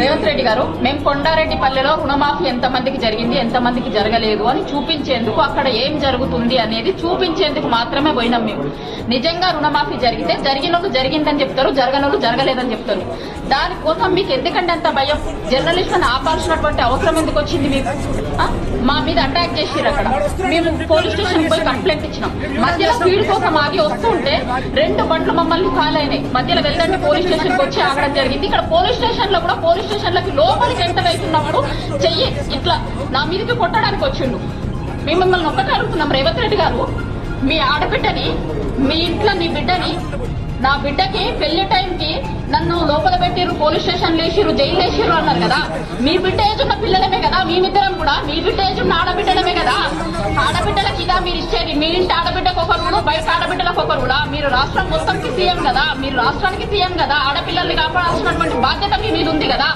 రేవంత్ రెడ్డి గారు మేము కొండారెడ్డి పల్లెలో రుణమాఫీ ఎంతమందికి జరిగింది ఎంతమందికి జరగలేదు అని చూపించేందుకు అక్కడ ఏం జరుగుతుంది అనేది చూపించేందుకు మాత్రమే పోయినాం మేము. నిజంగా రుణమాఫీ జరిగితే జరిగిన జరిగిందని చెప్తారు జరగని జరగలేదని చెప్తారు. దానికోసం మీకు ఎందుకంటే అంత భయం? జర్నలిస్టులను ఆపాల్సినటువంటి అవసరం ఎందుకు వచ్చింది మీకు? మా మీద అటాక్ చేసిర్రు అక్కడ. మేము పోలీస్ స్టేషన్ పోయి కంప్లైంట్ ఇచ్చినాం. మధ్యలో స్పీడ్ కోసం ఆగి వస్తుంటే రెండు బండ్లు మమ్మల్ని కాలైనాయి. మధ్యలో వెళ్ళండి పోలీస్ స్టేషన్కి వచ్చి ఆగడం జరిగింది. ఇక్కడ పోలీస్ స్టేషన్లో కూడా పోలీస్ స్టేషన్ లకి లోపలికి ఎంటర్ అవుతున్నప్పుడు చెయ్యి ఇట్లా నా మీదకి కొట్టడానికి వచ్చిండు. మేము మిమ్మల్ని ఒక్కటే అడుగుతున్నాం రేవంత్ రెడ్డి గారు మీ ఆడబిడ్డని మీ ఇంట్లో నీ బిడ్డని నా బిడ్డకి పెళ్ళి టైంకి నన్ను లోపల పెట్టిరు పోలీస్ స్టేషన్ లేచిరు జైలు లేచిరు అన్నారు కదా. మీ బిడ్డ ఏజ్ ఉన్న పిల్లలమే కదా మేమిద్దరం కూడా. మీ బిడ్డ ఏజ్ ఉన్న ఆడబిడ్డలమే కదా. ఆడబిడ్డలకి ఇదా మీరు ఇచ్చేది. మీ ఇంటి ఆడబిడ్డకు ఒకరు కూడా బయట ఆడబిడ్డలకు ఒకరు కూడా మీరు రాష్ట్రం మొత్తంకి సీఎం కదా. మీరు రాష్ట్రానికి సీఎం కదా. ఆడపిల్లల్ని కాపాడాల్సినటువంటి బాధ్యత మీ మీద ఉంది కదా.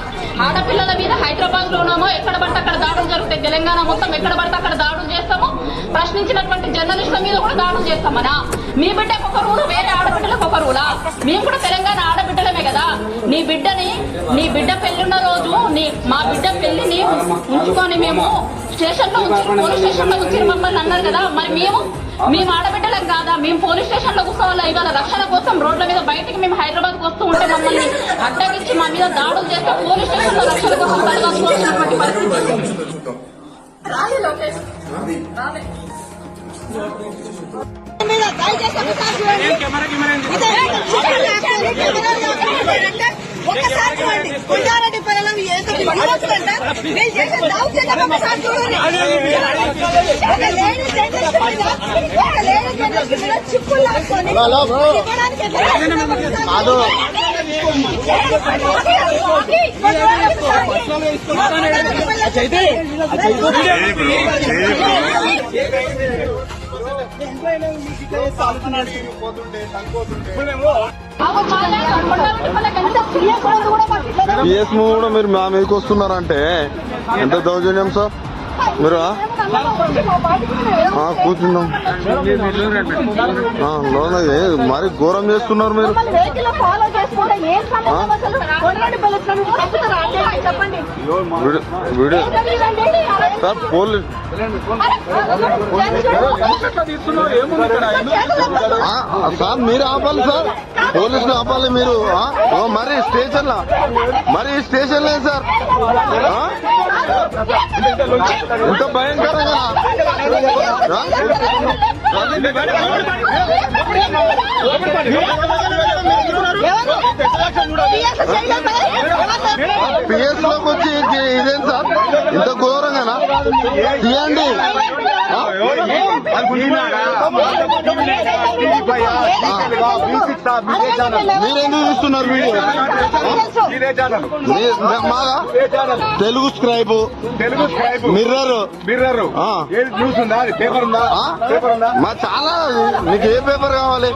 ఆడపిల్లల మీద హైదరాబాద్ లోనేమో ఎక్కడ పడితే అక్కడ దాడులు జరుగుతాయి. తెలంగాణ మొత్తం ఎక్కడ పడితే అక్కడ దాడులు చేస్తాము. ప్రశ్నించినటువంటి జర్నలిస్టుల మీద కూడా దాడులు చేస్తామనా? మీ బిడ్డకు ఒక రూలు వేరే ఆడబిడ్డలకు ఒక రూలా మేము కూడా తెలంగాణ ఆడబిడ్డలమే కదా. నీ బిడ్డని నీ బిడ్డ పెళ్ళిన్న రోజు నీ మా బిడ్డ పెళ్ళిని ఉంచుకొని మేము స్టేషన్లో ఉంచి పోలీస్ స్టేషన్లో ఉంచి మమ్మల్ని అన్నారు కదా. మరి మేము మేము ఆడబిడ్డలం కాదా? మేము పోలీస్ స్టేషన్లో కూర్చోవాలా? ఇవాళ రక్షణ కోసం రోడ్ల మీద బయటికి మేము హైదరాబాద్ వస్తూ ఉంటే మమ్మల్ని అడ్డగించి మా మీద దాడులు చేస్తే పోలీస్ స్టేషన్లో రక్షణ కోసం తలదాచుకోవాల్సినటువంటి పరిస్థితి. రాలే లోకేష్. రాలే. ఒక్కసారి చూడండి. కొండారెడ్డి పిల్లలు ఏదో వినోదంట నేను చేసే దౌర్జన్యం ఒకసారి చూడండి. ఒక లేడీ జర్నలిస్ట్ మీద ఒక లేడీ జర్నలిస్ట్ మీద చిక్కులు లాక్కొని ఇవ్వడానికి పిఎస్ కూడా మీరు మా మీదకి వస్తున్నారంటే ఎంత దౌర్జన్యం సార్ మీరు? కూర్చుందాం ఆ, లోన ఏ- మరి ఘోరం చేస్తున్నారు మీరు. వీడియో? సార్ పోలీస్ సార్ మీరు ఆపాలి సార్. పోలీసులు ఆపాలి మీరు మరి స్టేషన్ లా మరి స్టేషన్ లేదు సార్? ఎంత భయంకరంగా? పిఎస్లోకి వచ్చి ఇది- సార్ ఇంత ఘోరంగానా తీయండి మీరెందుకు చూస్తున్నారు వీడియో? మీ- మీ- మాదా Telugu scribe. Telugu scribe. Mirror. Mirror. ఏది న్యూస్ ఉందా? పేపర్ ఉందా? పేపర్ ఉందా? మా చాలా మీకు ఏ పేపర్ కావాలి?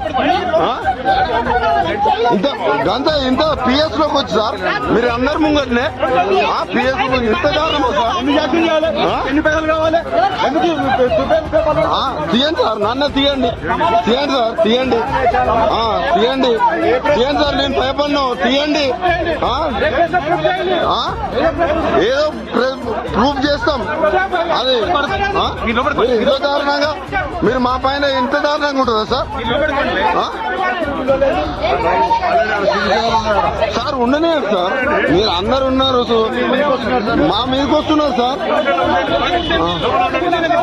ఇంత గంత ఇంత పిఎస్లోకి వచ్చి సార్. మీరు అందరు ముంగట్నే పిఎస్ ఇంత దారుణమా సార్? ఎన్ని కావాలి? ఎందుకు తీయండి సార్ నన్ను తీయండి. తీయండి సార్ తీయండి. తీయండి. తీయండి సార్ నేను భయపడినా? తీయండి. ఏదో ప్రూఫ్ చేస్తాం. అది మీరు ఇంత దారుణంగా మీరు మా పైన ఇంత దారుణంగా ఉంటుందా సార్? సార్ ఉండనే సార్ మీరు అందరు ఉన్నారు సో మా మీదకి వస్తున్నారు సార్ ఆ. చెయ్యేందుకు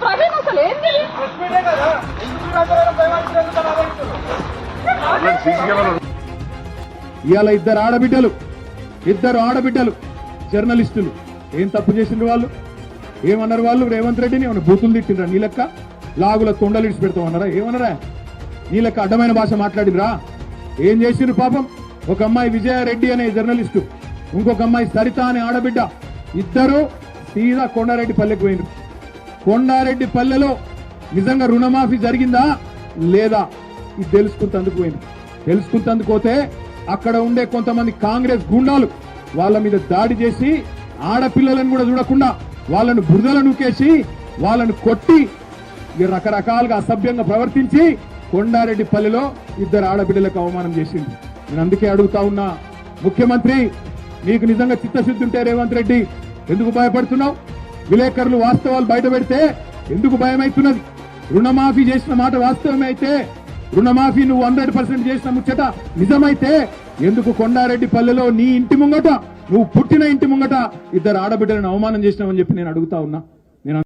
ప్రవీణ్ అసలు ఏంటి ఇవాళ ఇద్దరు ఆడబిడ్డలు ఇద్దరు ఆడబిడ్డలు జర్నలిస్టులు. ఏం తప్పు చేసిండ్రు వాళ్ళు? ఏమన్నారు వాళ్ళు? రేవంత్ రెడ్డిని ఏమైనా బూతులు తిట్టిండ్రా నీ లెక్క? లాగుల తొండలిడిచి పెడతామన్నారా? ఏమన్నారా? నీ లెక్క అడ్డమైన భాష మాట్లాడినరా ఏం చేసిండ్రు పాపం? ఒక అమ్మాయి విజయారెడ్డి అనే జర్నలిస్టు ఇంకొక అమ్మాయి సరిత అనే ఆడబిడ్డ ఇద్దరు సీదా కొండారెడ్డి పల్లెకి పోయినరు కొండారెడ్డి పల్లెలో నిజంగా రుణమాఫీ జరిగిందా? లేదా? ఇది తెలుసుకుంటందుకు పోయింది తెలుసుకుంటందుకు పోతే అక్కడ ఉండే కొంతమంది కాంగ్రెస్ గుండాలు వాళ్ళ మీద దాడి చేసి ఆడపిల్లలను కూడా చూడకుండా వాళ్ళను బురదలను నూకేసి వాళ్ళను కొట్టి రకరకాలుగా అసభ్యంగా ప్రవర్తించి కొండారెడ్డి పల్లెలో ఇద్దరు ఆడబిడ్డలకు అవమానం చేసింది. నేను అందుకే అడుగుతా ఉన్నా ముఖ్యమంత్రి నీకు నిజంగా చిత్తశుద్ధి ఉంటే రేవంత్ రెడ్డి ఎందుకు భయపడుతున్నావు? విలేకరులు వాస్తవాలు బయట పెడితే ఎందుకు భయమైతున్నది? రుణమాఫీ చేసిన మాట వాస్తవమే అయితే రుణమాఫీ నువ్వు హండ్రెడ్ పర్సెంట్ చేసిన ముచ్చట నిజమైతే ఎందుకు కొండారెడ్డి పల్లెలో నీ ఇంటి ముంగట నువ్వు పుట్టిన ఇంటి ముంగట ఇద్దరు ఆడబిడ్డలను అవమానం చేసినావని చెప్పి నేను అడుగుతా ఉన్నా.